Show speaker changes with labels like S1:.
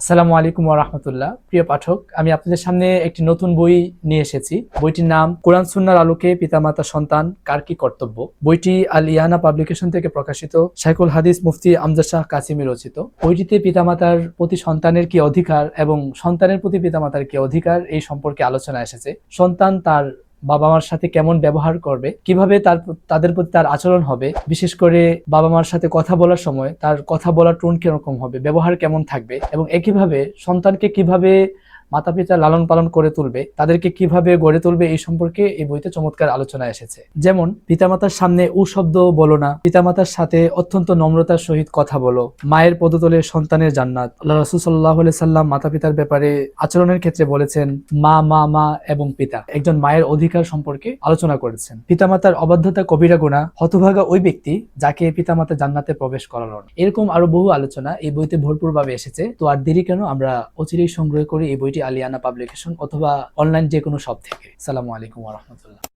S1: আসসালামু আলাইকুম রহমতুল্লাহ। প্রিয় পাঠক, আমি আপনাদের সামনে একটি নতুন বই নিয়ে এসেছি। বইটির নাম কোরআন সুন্নার আলোকে পিতামাতা সন্তান, কার কি কর্তব্য? বইটি আল ইয়ানা পাবলিকেশন থেকে প্রকাশিত শাইকুল হাদিস মুফতি আমজাদ শাহ কাসিমি রচিত। বইটিতে পিতামাতার প্রতি সন্তানের কি অধিকার এবং সন্তানের প্রতি পিতামাতার কি অধিকার এই সম্পর্কে আলোচনা এসেছে। সন্তান তার বাবা মার সাথে কেমন ব্যবহার করবে, কীভাবে তার, তাদের প্রতি তার আচরণ হবে, বিশেষ করে বাবা মার সাথে কথা বলার সময় তার কথা বলার টোন কীরকম হবে, ব্যবহার কেমন থাকবে এবং একইভাবে সন্তানকে কীভাবে মাতা পিতা লালন পালন করে তুলবে, তাদেরকে কীভাবে গড়ে তুলবে এই সম্পর্কে এই বইতে চমৎকার আলোচনা এসেছে। যেমন, পিতামাতার সামনে শব্দ বলো না, পিতামাতার সাথে অত্যন্ত নম্রতার সহিত কথা বলো, মায়ের পদতলে সন্তানের জান্নাত। আল্লাহ সাল্লাহ সাল্লাম মাতা পিতার ব্যাপারে আচরণের ক্ষেত্রে বলেছেন, মা মা মা এবং পিতা। একজন মায়ের অধিকার সম্পর্কে আলোচনা করেছেন। পিতামাতার অবাধ্যতা কবিরা গুণা, হতভাগা ওই ব্যক্তি যাকে পিতামাতা জান্নাতে প্রবেশ করালো। এরকম আরও বহু আলোচনা এই বইতে ভরপুরভাবে এসেছে, তো আর দেরি কেন আমরা অচিরেই সংগ্রহ করি এই বইটি আলিয়ানা পাবলিকেশন অথবা অনলাইন যে কোনো শপ থেকে। সালামু আলাইকুম রহমতুল্লাহ।